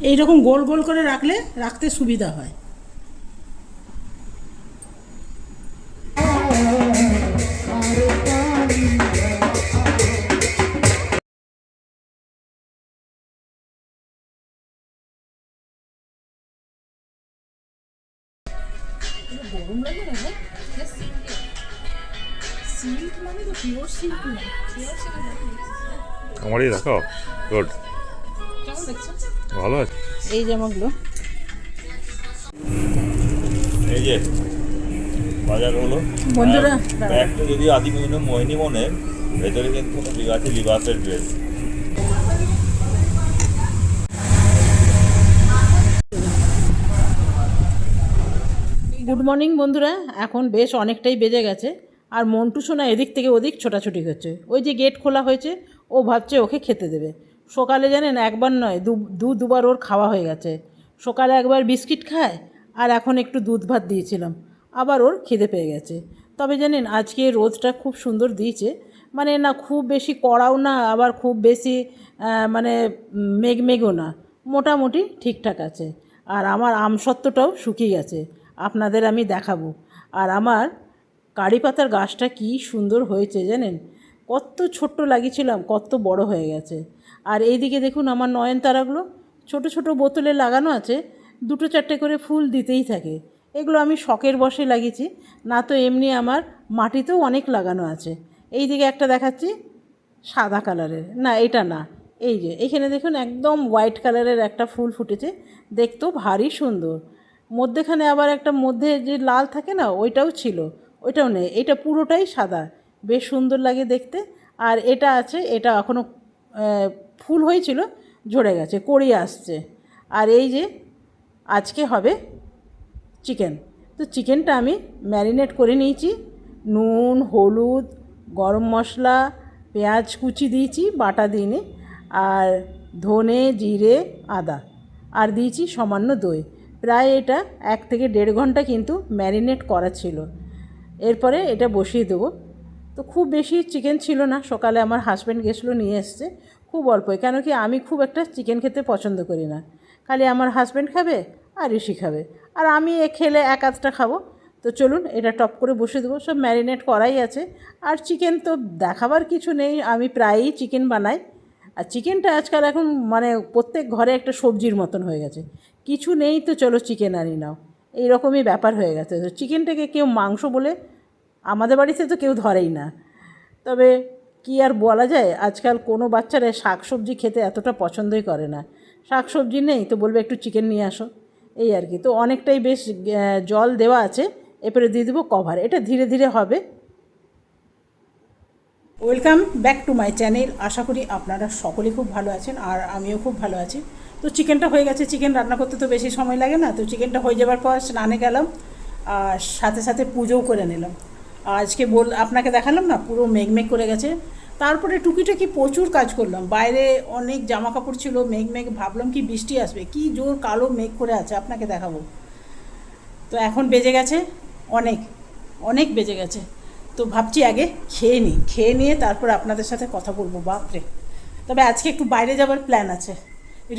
এইরকম গোল গোল করে রাখলে রাখতে সুবিধা হয়। আমারই দেখো গুড ভালো আছে? এই জামাগুলো। এই যে বাজার হলো বন্ধুরা, ব্যাগটা যদি আদি মহিন মোহিনী মনের ভেতরে কিন্তু লেখা আছে লিবাসের ড্রেস গুড মর্নিং বন্ধুরা। এখন বেশ অনেকটাই বেজে গেছে আর মন্টু সোনা এদিক থেকে ওদিক ছোটাছুটি করছে। ওই যে গেট খোলা হয়েছে ও ভাবছে ওকে খেতে দেবে। সকালে জানেন একবার নয়, দু দু, দুবার ওর খাওয়া হয়ে গেছে। সকালে একবার বিস্কিট খায় আর এখন একটু দুধ ভাত দিয়েছিলাম। আবার ওর খিদে পেয়ে গেছে। তবে জানেন আজকে রোদটা খুব সুন্দর দিয়েছে। মানে না খুব বেশি কড়াও না, আবার খুব বেশি মানে মেঘ মেঘও না। মোটামুটি ঠিকঠাক আছে। আর আমার আমসত্ত্বটাও শুকিয়ে গেছে। আপনাদের আমি দেখাবো। আর আমার কারি পাতার গাছটা কী সুন্দর হয়েছে জানেন? কত ছোট্ট লাগিয়েছিলাম, কত বড় হয়ে গেছে। আর এইদিকে দেখুন আমার নয়নতারাগুলো ছোট ছোট বোতলে লাগানো আছে, দুটো চারটে করে ফুল দিতেই থাকে। এগুলো আমি শখের বসে লাগিয়েছি, না তো এমনি আমার মাটিতেও অনেক লাগানো আছে। এই দিকে একটা দেখাচ্ছি, সাদা কালারের। না, এটা না, এই যে, এখানে দেখুন একদম হোয়াইট কালারের একটা ফুল ফুটেছে, দেখতেও ভারী সুন্দর। মধ্যেখানে আবার একটা মধ্যে যে লাল থাকে না, ওইটাও ছিল, ওইটাও নেই, এটা পুরোটাই সাদা, বেশ সুন্দর লাগে দেখতে। আর এটা আছে, এটা এখনও ফুল হয়েছিল, ঝরে গেছে কড়িয়ে আসছে। আর এই যে আজকে হবে চিকেন। তো চিকেনটা আমি ম্যারিনেট করে নিয়েছি। নুন, হলুদ, গরম মশলা, পেঁয়াজ কুচি দিয়েছি, বাটা দিইনি। আর ধনে, জিরে, আদা। আর দিয়েছি সামান্য দই। প্রায় এটা এক থেকে দেড় ঘণ্টা কিন্তু ম্যারিনেট করা ছিল। এরপরে এটা বসিয়ে দেবো। তো খুব বেশি চিকেন ছিল না। সকালে আমার হাজব্যান্ড গেছিল, নিয়ে এসছে। খুব অল্পই, কেন কি আমি খুব একটা চিকেন খেতে পছন্দ করি না। খালি আমার হাজব্যান্ড খাবে আর ঋষি খাবে। আর আমি এ খেলে এক আধটা খাব। তো চলুন, এটা টপ করে বসে দেবো। সব ম্যারিনেট করাই আছে। আর চিকেন তো দেখাবার কিছু নেই, আমি প্রায়ই চিকেন বানাই। আর চিকেনটা আজকাল এখন মানে প্রত্যেক ঘরে একটা সবজির মতন হয়ে গেছে। কিছু নেই তো চলো চিকেন আনি নাও। এই রকমই ব্যাপার হয়ে গেছে। তো চিকেনটাকে কেউ মাংস বলে আমাদের বাড়িতে তো কেউ ধরেই না। তবে কি আর বলা যায়? আজকাল কোনো বাচ্চারা শাক সবজি খেতে এতটা পছন্দই করে না। শাক সবজি নেই তো বলবে একটু চিকেন নিয়ে আসো। এই আর কি। তো অনেকটাই বেশ জল দেওয়া আছে। এরপরে দিয়ে দেবো কভার এটা ধীরে ধীরে হবে। Welcome back to my channel আশা করি আপনারা সকলে খুব ভালো আছেন আর আমিও খুব ভালো আছি। তো চিকেনটা হয়ে গেছে। চিকেন রান্না করতে তো বেশি সময় লাগে না। তো চিকেনটা হয়ে যাবার পর স্নানে গেলাম আর সাথে সাথে পুজোও করে নিলাম। আজকে বল, আপনাকে দেখালাম না, পুরো মেঘমেঘ করে গেছে। তারপরে টুকিটাকি প্রচুর কাজ করলাম। বাইরে অনেক জামা কাপড় ছিল, মেঘ মেঘ, ভাবলাম কি বৃষ্টি আসবে। কি জোর কালো মেঘ করে আছে, আপনাকে দেখাবো। তো এখন বেজে গেছে অনেক অনেক বেজে গেছে। তো ভাবছি আগে খেয়ে নিই। খেয়ে নিয়ে তারপর আপনাদের সাথে কথা বলব বাপরে তবে আজকে একটু বাইরে যাবার প্ল্যান আছে।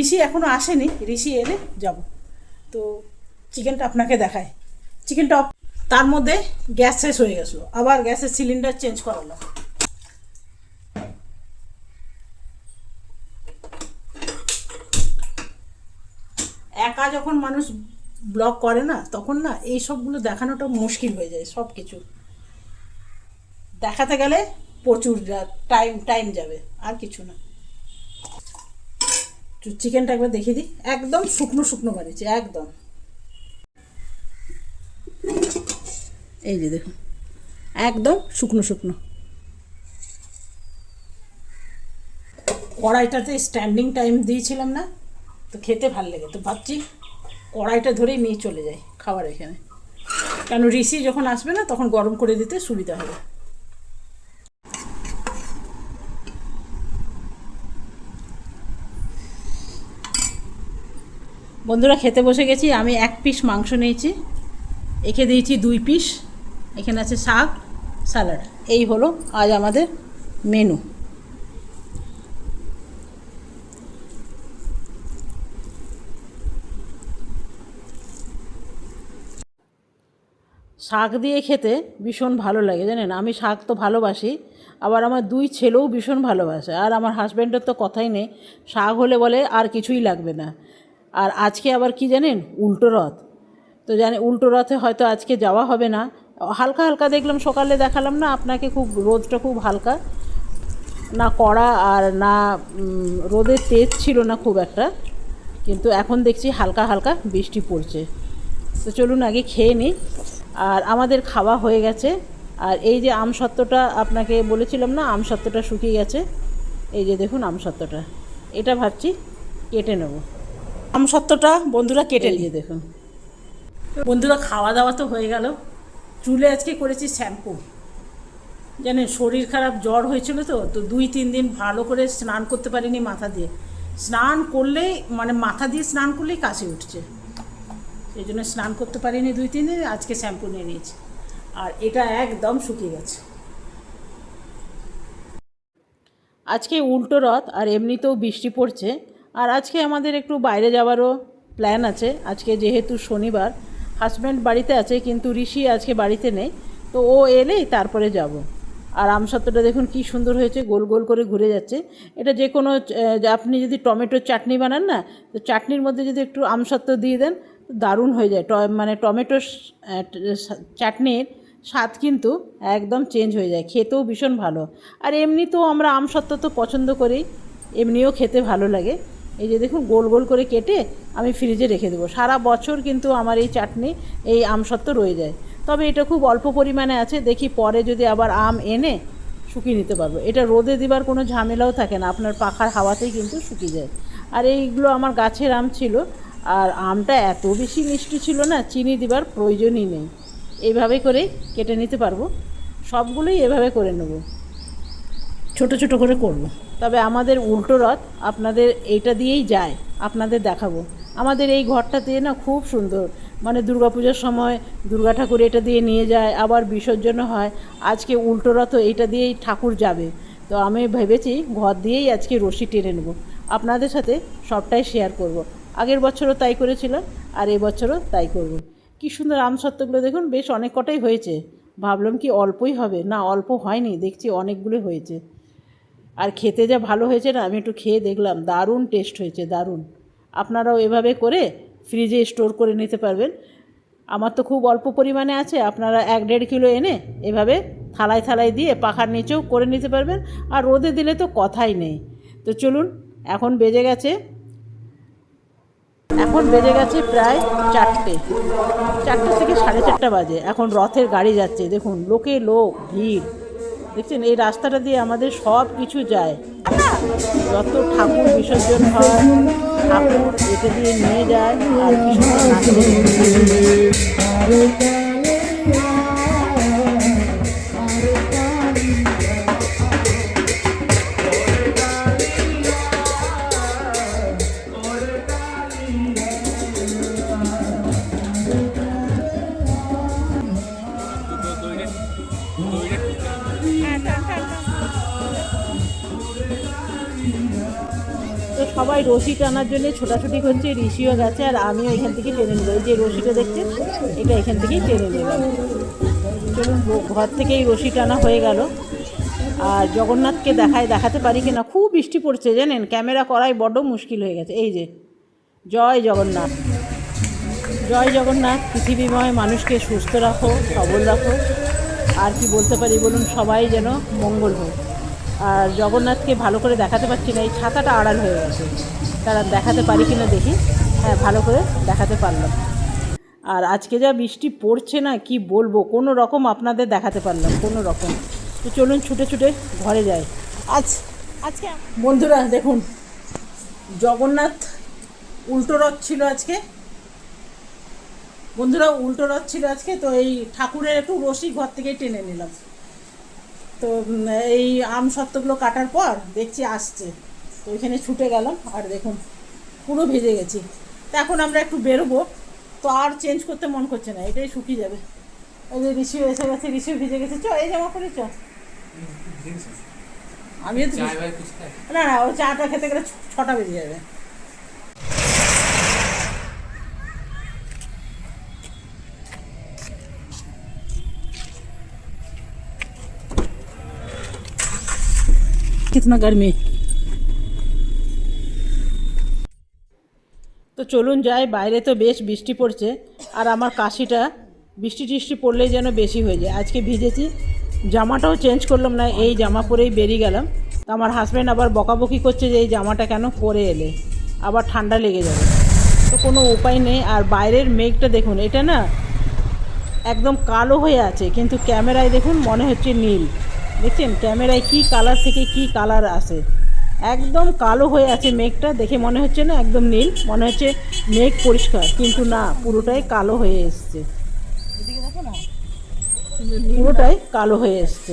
ঋষি এখনও আসেনি, ঋষি এলে যাব। তো চিকেনটা আপনাকে দেখায় চিকেনটা তার মধ্যে গ্যাস শেষ হয়ে গেছিল। আবার গ্যাসের সিলিন্ডার চেঞ্জ করালো। একা যখন মানুষ ব্লগ করে না, তখন না এই সবগুলো দেখানোটা মুশকিল হয়ে যায় সব কিছু দেখাতে গেলে প্রচুর টাইম টাইম যাবে, আর কিছু না। চিকেনটা একবার দেখিয়ে দিই। একদম শুকনো শুকনো বানিয়েছি, একদম। এই যে দেখুন, একদম শুকনো শুকনো। কড়াইটাতে স্ট্যান্ডিং টাইম দিয়েছিলাম না, তো খেতে ভালো লেগে, তো ভাবছি কড়াইটা ধরেই নিয়ে চলে যাই খাবার এখানে। কেন, ঋষি যখন আসবে না, তখন গরম করে দিতে সুবিধা হবে। বন্ধুরা, খেতে বসে গেছি, আমি এক পিস মাংস নিয়েছি, একে দিয়েছি দুই পিস এখানে আছে শাক স্যালাড এই হলো আজ আমাদের মেনু শাক দিয়ে খেতে ভীষণ ভালো লাগে, জানেন? আমি শাক তো ভালোবাসি, আবার আমার দুই ছেলেও ভীষণ ভালোবাসে, আর আমার হাজব্যান্ডের তো কথাই নেই। শাক হলে বলে আর কিছুই লাগবে না। আর আজকে আবার কি জানেন? উল্টো রথ। তো জানে উল্টো রথে হয়তো আজকে যাওয়া হবে না হালকা হালকা দেখলাম সকালে দেখালাম না আপনাকে খুব রোদটা খুব হালকা। না কড়া আর না রোদের তেজ ছিল না খুব একটা কিন্তু এখন দেখছি হালকা হালকা বৃষ্টি পড়ছে। তো চলুন আগে খেয়ে নিই। আর আমাদের খাওয়া হয়ে গেছে। আর এই যে আমসত্ত্বটা আপনাকে বলেছিলাম না আমসত্ত্বটা শুকিয়ে গেছে। এই যে দেখুন আমসত্ত্বটা এটা ভাবছি কেটে নেব। আমসত্ত্বটা বন্ধুরা কেটে নিয়ে দেখুন। বন্ধুরা খাওয়া দাওয়া তো হয়ে গেল। চুলে আজকে করেছি শ্যাম্পু। জানেন, শরীর খারাপ, জ্বর হয়েছিল তো তো দুই, তিন দিন ভালো করে স্নান করতে পারিনি মাথা দিয়ে। স্নান করলেই মানে মাথা দিয়ে স্নান করলেই কাশি উঠছে। সেই জন্য স্নান করতে পারিনি দুই, তিন দিন, আজকে শ্যাম্পু নিয়ে নিয়েছি। আর এটা একদম শুকিয়ে গেছে। আজকে উল্টো রথ, আর এমনিতেও বৃষ্টি পড়ছে। আর আজকে আমাদের একটু বাইরে যাওয়ারও প্ল্যান আছে। আজকে যেহেতু শনিবার হাজব্যান্ড বাড়িতে আছে, কিন্তু ঋষি আজকে বাড়িতে নেই। তো ও এলেই তারপরে যাব। আর আমসত্ত্বটা দেখুন কি সুন্দর হয়েছে, গোল গোল করে ঘুরে যাচ্ছে। এটা যে কোনো আপনি যদি টমেটোর চাটনি বানান না, তো চাটনির মধ্যে যদি একটু আমসত্ত্ব দিয়ে দেন দারুণ হয়ে যায়। মানে টমেটোর চাটনির স্বাদ কিন্তু একদম চেঞ্জ হয়ে যায়। খেতেও ভীষণ ভালো। আর এমনিতেও আমরা আমসত্ত্ব তো পছন্দ করি, এমনিও খেতে ভালো লাগে। এই যে দেখুন, গোল গোল করে কেটে আমি ফ্রিজে রেখে দেবো। সারা বছর কিন্তু আমার এই চাটনি, এই আমসত্ত্ব রয়ে যায়। তবে এটা খুব অল্প পরিমাণে আছে, দেখি পরে যদি আবার আম এনে শুকিয়ে নিতে পারব। এটা রোদে দেবার কোনো ঝামেলাও থাকে না, আপনার পাখার হাওয়াতেই কিন্তু শুকিয়ে যায়। আর এইগুলো আমার গাছের আম ছিল, আর আমটা এত বেশি মিষ্টি ছিল না, চিনি দেবার প্রয়োজনই নেই। এইভাবে করে কেটে নিতে পারব। সবগুলোই এভাবে করে নেব। ছোট ছোট করে করব। তবে আমাদের উল্টো রথ আপনাদের এইটা দিয়েই যায়, আপনাদের দেখাবো। আমাদের এই ঘরটা দিয়ে না খুব সুন্দর মানে দুর্গাপূজার সময় দুর্গা ঠাকুর এটা দিয়ে নিয়ে যায়, আবার বিসর্জন হয়। আজকে উল্টো রথও এইটা দিয়েই ঠাকুর যাবে। তো আমি ভেবেছি ঘর দিয়েই আজকে রশি টেনে নেব। আপনাদের সাথে সবটাই শেয়ার করব। আগের বছরও তাই করেছিলাম, আর এই বছরও তাই করব। কী সুন্দর আমসত্ত্বগুলো দেখুন, বেশ অনেক কটাই হয়েছে। ভাবলাম কি অল্পই হবে, না অল্প হয়নি, দেখছি অনেকগুলো হয়েছে। আর খেতে যা ভালো হয়েছে না, আমি একটু খেয়ে দেখলাম, দারুণ টেস্ট হয়েছে, দারুণ। আপনারাও এভাবে করে ফ্রিজে স্টোর করে নিতে পারবেন। আমার তো খুব অল্প পরিমাণে আছে, আপনারা এক দেড় কিলো এনে এভাবে থালায় থালায় দিয়ে পাখার নিচেও করে নিতে পারবেন। আর রোদে দিলে তো কথাই নেই। তো চলুন, এখন বেজে গেছে, এখন বেজে গেছে প্রায় চারটে। চারটে থেকে সাড়ে চারটা বাজে, এখন রথের গাড়ি যাচ্ছে, দেখুন, লোকে লোক, ভিড়। দেখছেন, এই রাস্তাটা দিয়ে আমাদের সব কিছু যায়। যত ঠাকুর বিসর্জন হয়, ঠাকুর এটা দিয়ে নিয়ে যায়, আর কি সবাই রশি টানার জন্য ছোটাছুটি করছে ঋষিও গেছে আর আমিও এখান থেকে টেনে নেব। এই যে রশিটা দেখছেন, এটা এখান থেকেই টেনে নিলাম চলুন ঘর থেকেই রশি টানা হয়ে গেল। আর জগন্নাথকে দেখায়, দেখাতে পারি কিনা? খুব বৃষ্টি পড়ছে, জানেন? ক্যামেরা করাই বড্ড মুশকিল হয়ে গেছে। এই যে, জয় জগন্নাথ। জয় জগন্নাথ, পৃথিবীময় মানুষকে সুস্থ রাখো, সবল রাখো। আর কি বলতে পারি বলুন, সবাই যেন মঙ্গল হোক। আর জগন্নাথকে ভালো করে দেখাতে পারছি না, এই ছাতাটা আড়াল হয়ে গেছে। তারা দেখাতে পারি কি না দেখি। হ্যাঁ ভালো করে দেখাতে পারলাম। আর আজকে যা বৃষ্টি পড়ছে না, কি বলব? কোনো রকম আপনাদের দেখাতে পারলাম, কোনো রকম। তো চলুন ছুটে ছুটে ঘরে যাই। আজ, আজকে বন্ধুরা দেখুন, জগন্নাথ উল্টো রথ ছিল আজকে। বন্ধুরা, উল্টো রথ ছিল আজকে, তো এই ঠাকুরের একটু রশি ঘর থেকেই টেনে নিলাম। তো এই আম সত্ত্বগুলো কাটার পর দেখছি আসছে তো ওইখানে ছুটে গেলাম আর দেখুন পুরো ভেজে গেছি তো এখন আমরা একটু বেরোবো তো আর চেঞ্জ করতে মন করছে না এটাই শুকিয়ে যাবে ওই যে ঋষিও এসে গেছে ঋষিও ভিজে গেছে চ এই জামা পরে চ আমিও না না ও চাটা খেতে গেলে ছটা বেজে যাবে कितना गर्मी তো চলুন যাই বাইরে তো বেশ বৃষ্টি পড়ছে আর আমার কাশিটা বৃষ্টি টিষ্টি পড়লেই যেন বেশি হয়ে যায় আজকে ভিজেছি জামাটাও চেঞ্জ করলাম না এই জামা পরেই বেরিয়ে গেলাম তো আমার হাজব্যান্ড আবার বকাবকি করছে যে এই জামাটা কেন পরে এলে আবার ঠান্ডা লেগে যাবে তো কোনো উপায় নেই আর বাইরের মেঘটা দেখুন এটা না একদম কালো হয়ে আছে কিন্তু ক্যামেরায় দেখুন মনে হচ্ছে নীল দেখছেন ক্যামেরায় কি কালার থেকে কি কালার আসে? একদম কালো হয়ে আছে মেঘটা, দেখে মনে হচ্ছে না একদম নীল, মনে হচ্ছে মেঘ পরিষ্কার, কিন্তু না, পুরোটাই কালো হয়ে এসছে। পুরোটাই কালো হয়ে এসছে।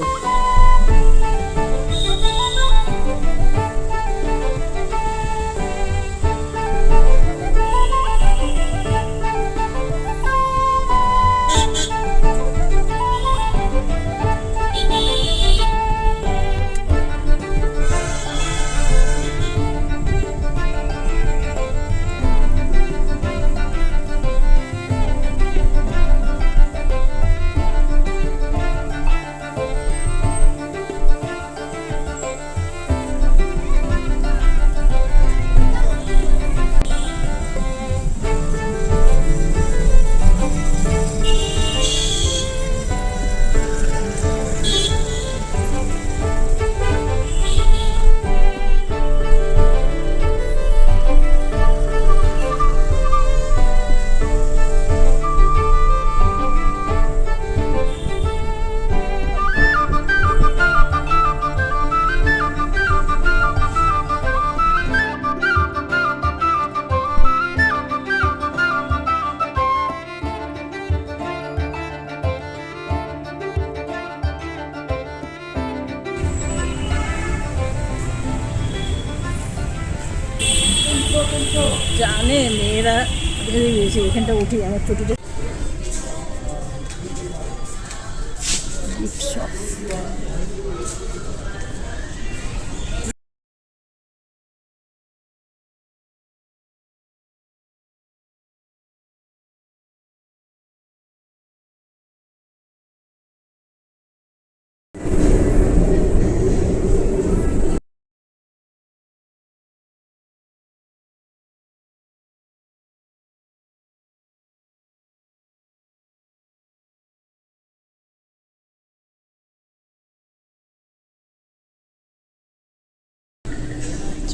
উঠি আমার ছুটিতে।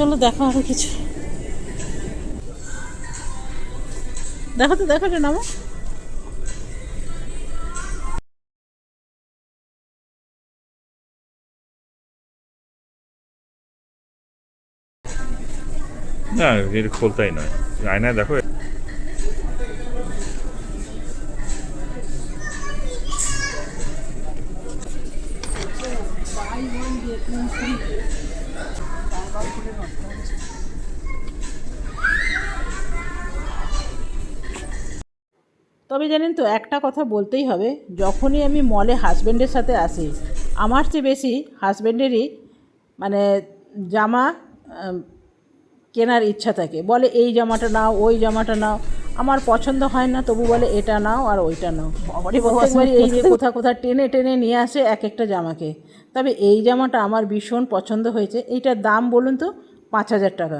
চলো দেখো আরও কিছু। দেখো তো, দেখো যে নামো। না, এর খোলতাই নয়। আয়নায় দেখো। তবে জানেন তো একটা কথা বলতেই হবে যখনই আমি মলে হাজব্যান্ডের সাথে আসি আমার চেয়ে বেশি হাজব্যান্ডেরই মানে জামা কেনার ইচ্ছা থাকে। বলে এই জামাটা নাও ওই জামাটা নাও। আমার পছন্দ হয় না তবু বলে এটা নাও আর ওইটা নাও। প্রত্যেকবারই এই যে কোথা কোথা টেনে টেনে নিয়ে আসে এক একটা জামাকে। তবে এই জামাটা আমার ভীষণ পছন্দ হয়েছে। এইটার দাম বলুন তো পাঁচ হাজার টাকা।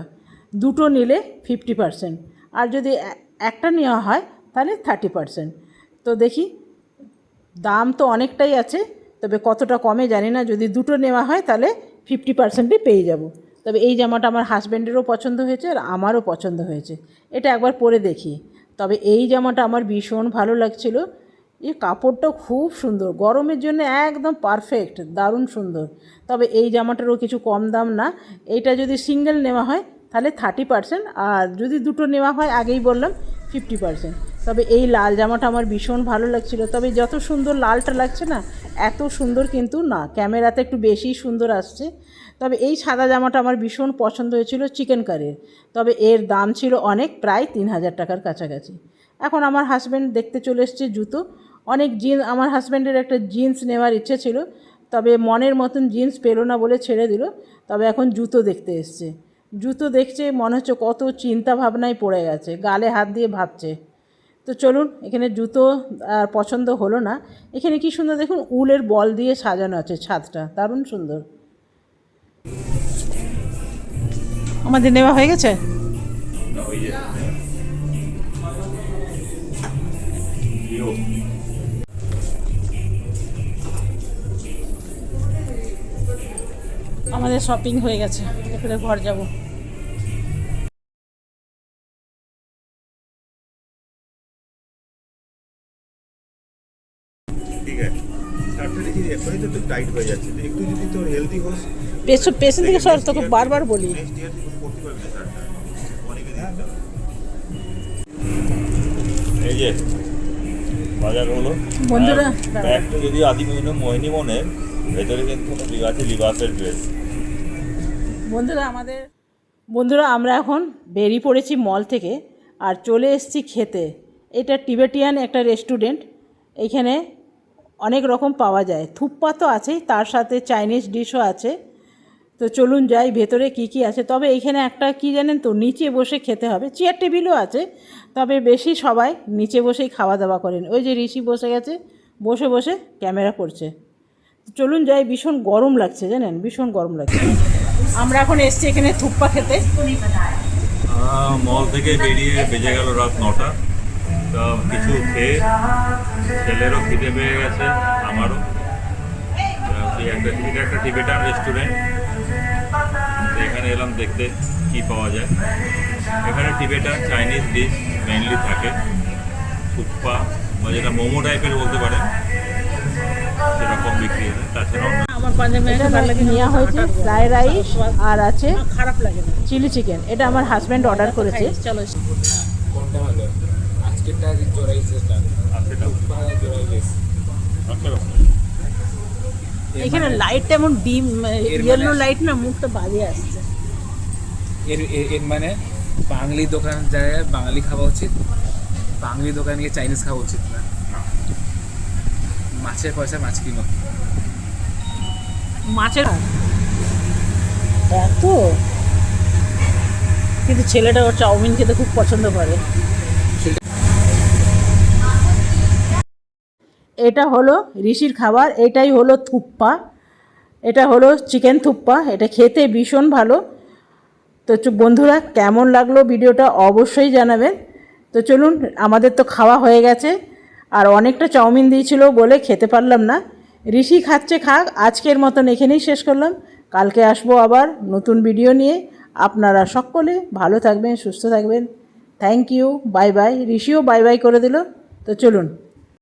দুটো নিলে ফিফটি পার্সেন্ট আর যদি একটা নেওয়া হয় তাহলে থার্টি পার্সেন্ট তো দেখি, দাম তো অনেকটাই আছে, তবে কতটা কমে জানি না, যদি দুটো নেওয়া হয় তাহলে ফিফটি পার্সেন্টই পেয়ে যাব। তবে এই জামাটা আমার হাজব্যান্ডেরও পছন্দ হয়েছে আর আমারও পছন্দ হয়েছে। এটা একবার পরে দেখি। তবে এই জামাটা আমার ভীষণ ভালো লাগছিল। এই কাপড়টা খুব সুন্দর, গরমের জন্য একদম পারফেক্ট দারুণ সুন্দর। তবে এই জামাটারও কিছু কম দাম না। এইটা যদি সিঙ্গেল নেওয়া হয় তাহলে থার্টি পার্সেন্ট আর যদি দুটো নেওয়া হয় আগেই বললাম ফিফটি পার্সেন্ট তবে এই লাল জামাটা আমার ভীষণ ভালো লাগছিল। তবে যত সুন্দর লালটা লাগছে না, এত সুন্দর কিন্তু না। ক্যামেরাতে একটু বেশি সুন্দর আসছে। তবে এই সাদা জামাটা আমার ভীষণ পছন্দ হয়েছিল চিকেন কারির। তবে এর দাম ছিল অনেক, প্রায় তিন হাজার টাকার কাছাকাছি। এখন আমার হাজব্যান্ড দেখতে চলে এসছে জুতো। অনেক জিন্স আমার হাজব্যান্ডের একটা জিন্স নেওয়ার ইচ্ছে ছিল। তবে মনের মতন জিন্স পেল না বলে ছেড়ে দিল। তবে এখন জুতো দেখতে এসছে। জুতো দেখছে মনে হচ্ছে কত চিন্তা ভাবনায় পড়ে গেছে। গালে হাত দিয়ে ভাবছে। তো চলুন, এখানে জুতো আর পছন্দ হলো না। এখানে কি সুন্দর দেখুন, উলের বল দিয়ে সাজানো আছে ছাদটা, দারুণ সুন্দর। আমাদের নেওয়া হয়ে গেছে। আমাদের শপিং হয়ে গেছে এবারে ঘর যাব। হয়ে যাচ্ছে। একটু যদি তোর হেলদি হোস পেছন পেছন থেকে সর তোকে বারবার বলি। এই যে বাজার হলো। বন্ধুরা, যদি আদি মহিনা মোহিনী মনের ভেতরে কিন্তু আছে লিবাসের ড্রেস বন্ধুরা আমাদের বন্ধুরা আমরা এখন বেরিয়ে পড়েছি মল থেকে আর চলে এসেছি খেতে। এটা টিবেটিয়ান একটা রেস্টুরেন্ট এইখানে অনেক রকম পাওয়া যায়। থুপ্পা তো আছেই, তার সাথে চাইনিজ ডিশও আছে। তো চলুন যাই, ভেতরে কি কি আছে। তবে এইখানে একটা কি জানেন তো, নিচে বসে খেতে হবে। চেয়ার টেবিলও আছে, তবে বেশি সবাই নিচে বসেই খাওয়া দাওয়া করেন। ওই যে ঋষি বসে গেছে, বসে বসে ক্যামেরা করছে। চলুন যাই, ভীষণ গরম লাগছে জানেন, ভীষণ গরম লাগছে। আমরা এখন এসছি এখানে থুপ্পা খেতে। মল থেকে বেরিয়ে বেজে গেল রাত নটা। তো কিছু খেয়ে ছেলেরও খিদে পেয়ে গেছে আমারও। একটা এটা একটা টিবেটান রেস্টুরেন্ট এখানে এলাম দেখতে কি পাওয়া যায়। এখানে টিবেটান চাইনিজ ডিশ মেইনলি থাকে। থুপ্পা বা যেটা মোমো টাইপের বলতে পারেন সেরকম বিক্রি হয়। তাছাড়া অন্য আমার পাঞ্জাবি নেওয়া হয়েছে ফ্রাই রাইস আর আছে খারাপ লাগে চিলি চিকেন এটা আমার হাজব্যান্ড অর্ডার করেছে। চলো। কোনটা ভালো? আজকেরটা জোড়াই চেষ্টা আর সেটা জোড়াই বেশ আচ্ছা এখানে লাইটটা এমন ডিম ইয়েলো লাইট না মুখটা বাজে আসছে। এর এর- এর মানে বাঙালি দোকান জায়গায় বাঙালি খাওয়া উচিত। বাঙালি দোকানে গিয়ে চাইনিজ খাওয়া উচিত না। মাছের পয়সা মাছ কিনো। মাছের এত? কিন্তু ছেলেটা ওর চাউমিন খেতে খুব পছন্দ করে। এটা হলো ঋষির খাবার, এটাই হলো থুপ্পা। এটা হলো চিকেন থুপ্পা, এটা খেতে ভীষণ ভালো। তো বন্ধুরা, কেমন লাগল ভিডিওটা অবশ্যই জানাবেন। তো চলুন, আমাদের তো খাওয়া হয়ে গেছে। আর অনেকটা চাউমিন দিয়েছিল বলে খেতে পারলাম না। ঋষি খাচ্ছে, খাক, আজকের মতন এখানেই শেষ করলাম। কালকে আসব আবার নতুন ভিডিও নিয়ে। আপনারা সকলে ভালো থাকবেন, সুস্থ থাকবেন। থ্যাংক ইউ বাই বাই ঋষিও বাই বাই করে দিল। তো চলুন।